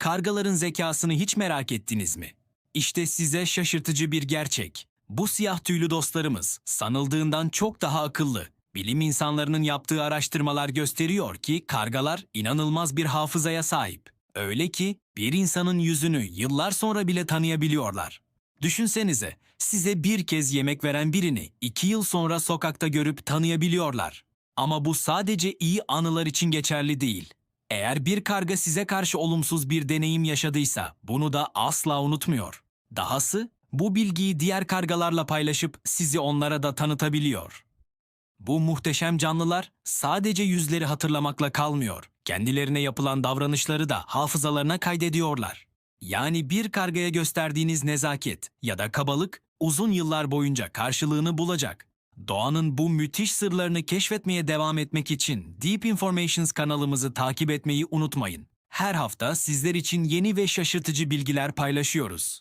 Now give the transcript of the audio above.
Kargaların zekasını hiç merak ettiniz mi? İşte size şaşırtıcı bir gerçek. Bu siyah tüylü dostlarımız sanıldığından çok daha akıllı. Bilim insanlarının yaptığı araştırmalar gösteriyor ki kargalar inanılmaz bir hafızaya sahip. Öyle ki bir insanın yüzünü yıllar sonra bile tanıyabiliyorlar. Düşünsenize, size bir kez yemek veren birini iki yıl sonra sokakta görüp tanıyabiliyorlar. Ama bu sadece iyi anılar için geçerli değil. Eğer bir karga size karşı olumsuz bir deneyim yaşadıysa bunu da asla unutmuyor. Dahası bu bilgiyi diğer kargalarla paylaşıp sizi onlara da tanıtabiliyor. Bu muhteşem canlılar sadece yüzleri hatırlamakla kalmıyor. Kendilerine yapılan davranışları da hafızalarına kaydediyorlar. Yani bir kargaya gösterdiğiniz nezaket ya da kabalık uzun yıllar boyunca karşılığını bulacak. Doğanın bu müthiş sırlarını keşfetmeye devam etmek için Deep Informations kanalımızı takip etmeyi unutmayın. Her hafta sizler için yeni ve şaşırtıcı bilgiler paylaşıyoruz.